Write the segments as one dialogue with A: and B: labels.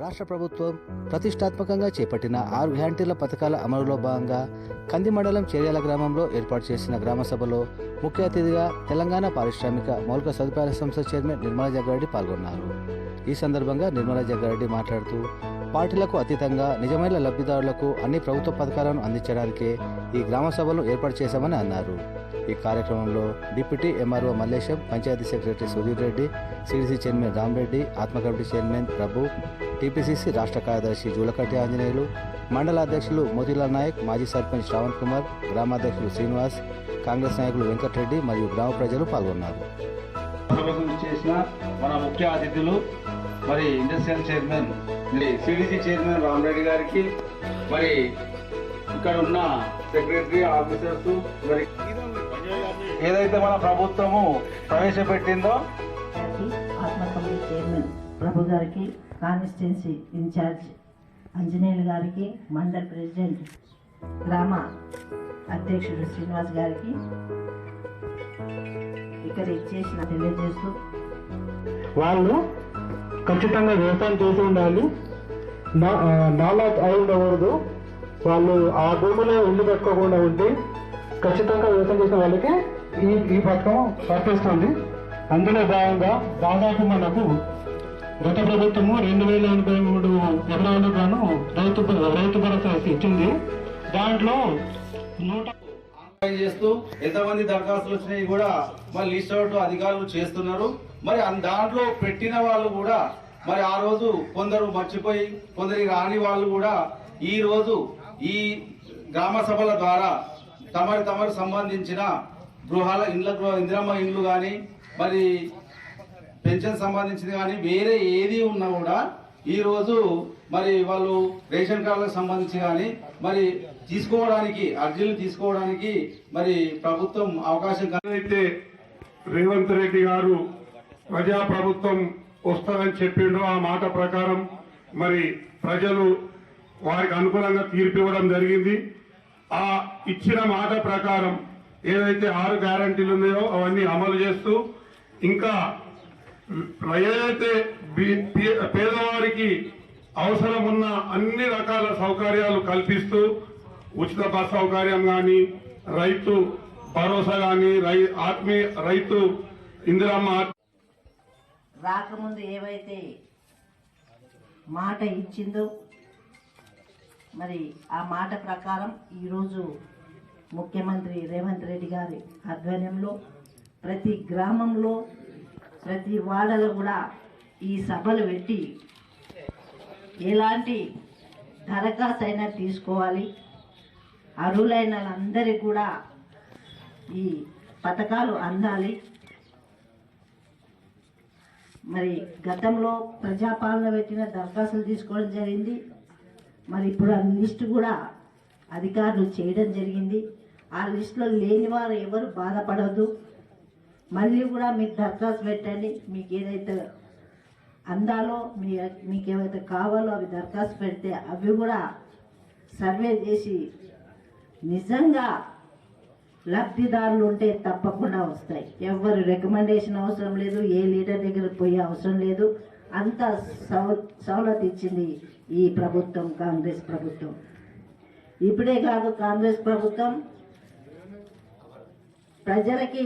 A: రాష్ట్ర ప్రభుత్వం ప్రతిష్టాత్మకంగా చేపట్టిన ఆరు గ్యారంటీల పథకాల అమలులో భాగంగా కంది మండలం చేర్యాల గ్రామంలో ఏర్పాటు చేసిన గ్రామ సభలో ముఖ్య అతిథిగా తెలంగాణ పారిశ్రామిక మౌలిక సదుపాయాల సంస్థ చైర్మన్ నిర్మలా జగ్గారెడ్డి పాల్గొన్నారు. ఈ సందర్భంగా నిర్మలా జగ్గారెడ్డి మాట్లాడుతూ పార్టీలకు అతీతంగా నిజమైన లబ్ధిదారులకు అన్ని ప్రభుత్వ పథకాలను అందించడానికే ఈ గ్రామ సభలు ఏర్పాటు చేశామని అన్నారు. ఈ కార్యక్రమంలో deputy MRO Mallesham panchayat secretary Sudheer Reddy CDC chairman Ramareddy ATMA committee chairman ప్రభు టీపీసీసీ రాష్ట్ర కార్యదర్శి జూలకట్టి ఆంజనేయులు మండల అధ్యక్షులు మోతీలాల్ నాయక్ మాజీ సర్పంచ్ శ్రావణ్ కుమార్ గ్రామాధ్యక్షులు శ్రీనివాస్ కాంగ్రెస్ నాయకులు వెంకటరెడ్డి మరియు గ్రామ ప్రజలు పాల్గొన్నారు.
B: చేసిన మన ముఖ్య అతిథులు మరి ఇండస్ట్రియల్ చైర్మన్ మరి సిడిసి చైర్మన్ రామరెడ్డి గారికి మరి ఇక్కడ ఉన్న సెక్రటరీ ఆఫీసర్స్ మరి ఏదైతే మన ప్రభుత్వము ప్రవేశపెట్టిందో
C: గారికి ఆత్మ కమిటీ చైర్మన్ ప్రభు గారికి కాన్స్టిట్యున్సీ ఇన్ఛార్జ్ అంజనేయులు గారికి మండల్ ప్రెసిడెంట్ గ్రామ అధ్యక్షుడు శ్రీనివాస్ గారికి ఇక్కడ ఇచ్చేసిన తెలియజేస్తూ
D: వాళ్ళు ఖచ్చితంగా వ్యవసాయం చేసి ఉండాలి. నా- నాలా అయి ఉండకూడదు. వాళ్ళు ఆ భూమిలో ఇల్లు పెట్టుకోకుండా ఉంటే ఖచ్చితంగా వ్యవసాయం చేసిన వాళ్ళకి ఈ ఈ పథకం వర్తిస్తుంది అందులో భాగంగా దాదాపు మనకు గత ప్రభుత్వము రెండు వేల ఎనభై మూడు ఎకరాలకు గాను రైతు రైతు భరోసా ఇచ్చింది. దాంట్లో నూట
B: చేస్తూ ఎంతమంది దరఖాస్తులు వచ్చినాయి కూడా మరి లిస్ట్ అవుట్ అధికారులు చేస్తున్నారు. మరి దాంట్లో పెట్టిన వాళ్ళు కూడా మరి ఆ రోజు కొందరు మర్చిపోయి కొందరి రాని వాళ్ళు కూడా ఈ రోజు ఈ గ్రామ సభల ద్వారా తమరి తమరు సంబంధించిన గృహాల ఇండ్ల గృహ ఇందిరమ్మ ఇండ్లు కానీ మరి పెన్షన్ సంబంధించింది కానీ వేరే ఏది ఉన్నా కూడా ఈరోజు మరి వాళ్ళు రేషన్ కార్డులకు సంబంధించి కానీ మరి తీసుకోవడానికి అర్జీలు తీసుకోవడానికి మరి ప్రభుత్వం అవకాశం
E: అయితే రేవంత్ రెడ్డి గారు ప్రజా ప్రభుత్వం వస్తుందని చెప్పిండో ఆ మాట ప్రకారం మరి ప్రజలు వారికి అనుకూలంగా తీర్పు ఇవ్వడం జరిగింది. ఆ ఇచ్చిన మాట ప్రకారం ఏదైతే ఆరు గ్యారంటీలు ఉన్నాయో అవన్నీ అమలు చేస్తూ ఇంకా ఏదైతే పే- పేదవారికి అవసరం ఉన్న అన్ని రకాల సౌకర్యాలు కల్పిస్తూ ఉచిత బస్ సౌకర్యం కానీ రైతు భరోసా కానీ రై ఆత్మీయ రైతు ఇందిరమ్మ
C: రాకముందు ఏవైతే మాట ఇచ్చిందో మరి ఆ మాట ప్రకారం ఈరోజు ముఖ్యమంత్రి రేవంత్ రెడ్డి గారి ఆధ్వర్యంలో ప్రతి గ్రామంలో ప్రతి వాడలో కూడా ఈ సభలు పెట్టి ఎలాంటి దరఖాస్తు అయినా తీసుకోవాలి. అర్హులైన వాళ్ళందరికీ కూడా ఈ పథకాలు అందాలి. మరి గతంలో ప్రజాపాలన పెట్టిన దరఖాస్తులు తీసుకోవడం జరిగింది. మరి ఇప్పుడు ఆ లిస్టు కూడా అధికారులు చేయడం జరిగింది. ఆ లిస్టులో లేని వారు ఎవరు బాధపడవద్దు మళ్ళీ కూడా మీకు దరఖాస్తు పెట్టండి. మీకు ఏదైతే అందాలో మీ మీకు ఏవైతే కావాలో అవి దరఖాస్తు పెడితే అవి కూడా సర్వే చేసి నిజంగా లబ్ధిదారులు ఉంటే తప్పకుండా వస్తాయి. ఎవరు రికమెండేషన్ అవసరం లేదు ఏ లీడర్ దగ్గర పోయే అవసరం లేదు. అంత సౌ సౌలత్ ఇచ్చింది ఈ ప్రభుత్వం కాంగ్రెస్ ప్రభుత్వం. ఇప్పుడే కాదు కాంగ్రెస్ ప్రభుత్వం ప్రజలకి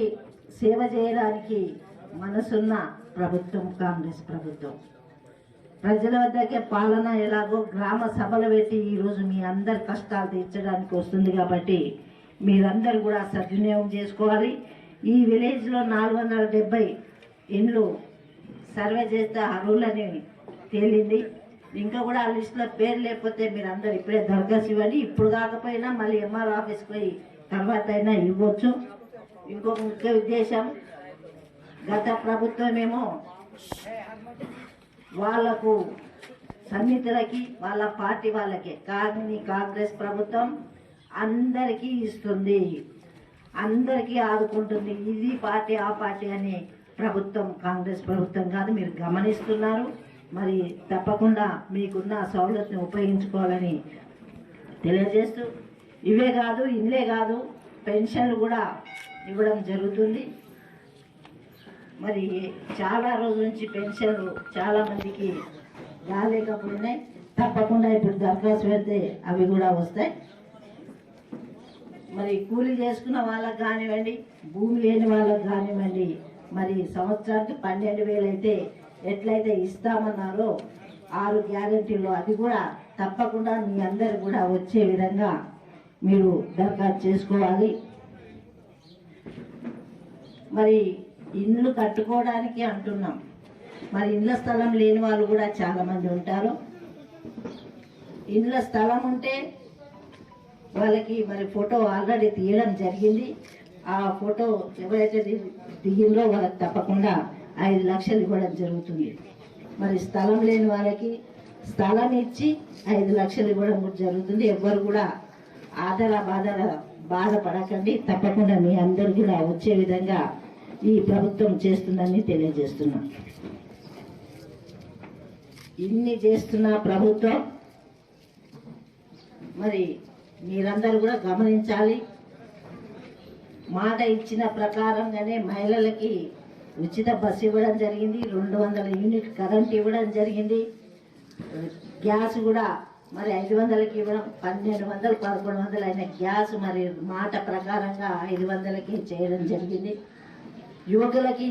C: సేవ చేయడానికి మనసున్న ప్రభుత్వం కాంగ్రెస్ ప్రభుత్వం. ప్రజల వద్దకే పాలన ఎలాగో గ్రామ సభలు పెట్టి ఈరోజు మీ అందరి కష్టాలు తీర్చడానికి వస్తుంది కాబట్టి మీరందరూ కూడా సద్వినియోగం చేసుకోవాలి. ఈ విలేజ్లో నాలుగు వందల డెబ్బై ఇండ్లు సర్వే చేస్తే అర్హులని తేలింది. ఇంకా కూడా ఆ లిస్టులో పేరు లేకపోతే మీరు అందరు ఇప్పుడే దరఖాస్తు ఇవ్వండి. ఇప్పుడు కాకపోయినా మళ్ళీ ఎంఆర్ ఆఫీస్కి పోయి తర్వాత అయినా ఇవ్వచ్చు. ఇంకొక ముఖ్య ఉద్దేశం గత ప్రభుత్వమేమో వాళ్ళకు సన్నిహితులకి వాళ్ళ పార్టీ వాళ్ళకి కానీ కాంగ్రెస్ ప్రభుత్వం అందరికీ ఇస్తుంది. అందరికీ ఆదుకుంటుంది. ఇది పార్టీ ఆ పార్టీ అని ప్రభుత్వం కాంగ్రెస్ ప్రభుత్వం కాదు మీరు గమనిస్తున్నారు. మరి తప్పకుండా మీకున్న సౌలత్ని ఉపయోగించుకోవాలని తెలియజేస్తూ ఇవే కాదు ఇల్లే కాదు పెన్షన్లు కూడా ఇవ్వడం జరుగుతుంది. మరి చాలా రోజుల నుంచి పెన్షన్లు చాలామందికి రాలేకపోయినాయి తప్పకుండా ఇప్పుడు దరఖాస్తు పెడితే అవి కూడా వస్తాయి. మరి కూలీ చేసుకున్న వాళ్ళకి కానివ్వండి భూమి లేని వాళ్ళకి కానివ్వండి మరి సంవత్సరానికి పన్నెండు వేలు అయితే ఎట్లయితే ఇస్తామన్నారో ఆరు గ్యారెంటీలు అది కూడా తప్పకుండా మీ అందరు కూడా వచ్చే విధంగా మీరు దరఖాస్తు చేసుకోవాలి. మరి ఇండ్లు కట్టుకోవడానికి అంటున్నాం. మరి ఇండ్ల స్థలం లేని వాళ్ళు కూడా చాలా మంది ఉంటారు. ఇండ్ల స్థలం ఉంటే వాళ్ళకి మరి ఫోటో ఆల్రెడీ తీయడం జరిగింది. ఆ ఫోటో ఎవరైతే దిగిందో వాళ్ళకి తప్పకుండా ఐదు లక్షలు ఇవ్వడం జరుగుతుంది. మరి స్థలం లేని వాళ్ళకి స్థలం ఇచ్చి ఐదు లక్షలు ఇవ్వడం కూడా జరుగుతుంది. ఎవ్వరు కూడా ఆదర బాధర బాధపడకండి. తప్పకుండా మీ అందరు కూడా వచ్చే విధంగా ఈ ప్రభుత్వం చేస్తుందని తెలియజేస్తున్నా. ఇన్ని చేస్తున్న ప్రభుత్వం. మరి మీరందరూ కూడా గమనించాలి. మాట ఇచ్చిన ప్రకారంగానే మహిళలకి ఉచిత బస్సు ఇవ్వడం జరిగింది. రెండు వందల యూనిట్ కరెంట్ ఇవ్వడం జరిగింది. గ్యాస్ కూడా మరి ఐదు వందలకి ఇవ్వడం పన్నెండు వందలు పదకొండు వందలు అయిన గ్యాస్ మరి మాట ప్రకారంగా ఐదు వందలకి చేయడం జరిగింది. యువకులకి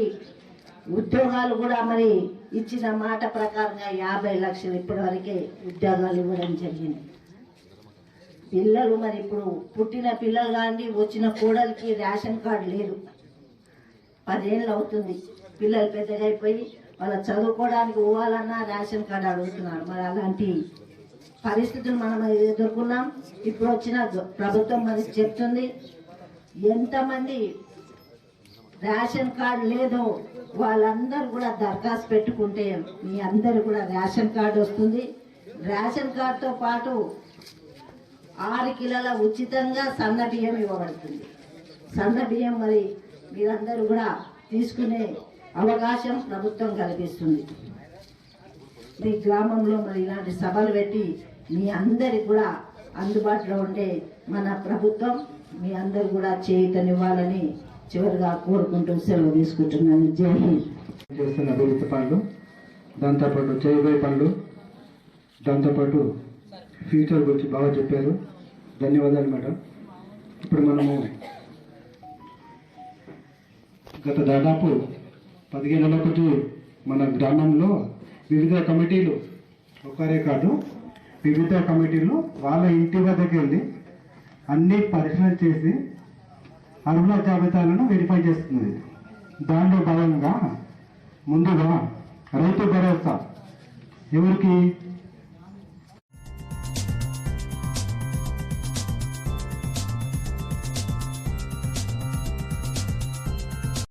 C: ఉద్యోగాలు కూడా మరి ఇచ్చిన మాట ప్రకారంగా యాభై లక్షలు ఇప్పటివరకే ఉద్యోగాలు ఇవ్వడం జరిగింది. పిల్లలు మరి ఇప్పుడు పుట్టిన పిల్లలు కానీ వచ్చిన కోడలికి రేషన్ కార్డు లేదు. పదేళ్ళు అవుతుంది. పిల్లలు పెద్దగా అయిపోయి వాళ్ళ చదువుకోవడానికి పోవాలన్నా రేషన్ కార్డు అడుగుతున్నారు మరి అలాంటి పరిస్థితులు మనం ఎదుర్కొన్నాం ఇప్పుడు వచ్చిన ప్రభుత్వం మరి చెప్తుంది ఎంతమంది రేషన్ కార్డు లేదో వాళ్ళందరూ కూడా దరఖాస్తు పెట్టుకుంటే మీ అందరు కూడా రేషన్ కార్డు వస్తుంది. రేషన్ కార్డుతో పాటు ఆరు కిలోల ఉచితంగా సన్న బియ్యం ఇవ్వబడుతుంది. సన్న బియ్యం మరి మీరందరూ కూడా తీసుకునే అవకాశం ప్రభుత్వం కల్పిస్తుంది. మీ గ్రామంలో మరి ఇలాంటి సభలు పెట్టి మీ అందరికి కూడా అందుబాటులో ఉండే మన ప్రభుత్వం మీ అందరు కూడా చేయుతనివ్వాలని చివరిగా కోరుకుంటూ సెలవు తీసుకుంటున్నాను. జై హింద్.
D: చేస్తున్న అభివృద్ధి పనులు దాంతోపాటు చేయబోయే పనులు దాంతోపాటు ఫ్యూచర్ గురించి బాగా చెప్పారు. ధన్యవాదాలు మేడం. ఇప్పుడు మనము గత దాదాపు పదిహేను నెలల మన గ్రామంలో వివిధ కమిటీలు ఒకరే కాదు వివిధ కమిటీలు వాళ్ళ ఇంటి వద్దకు వెళ్ళి అన్ని పరిశీలన చేసి అర్హుల జాబితాలను వెరిఫై చేస్తుంది. దాంట్లో భాగంగా ముందుగా రైతు భరోసా. ఎవరికి?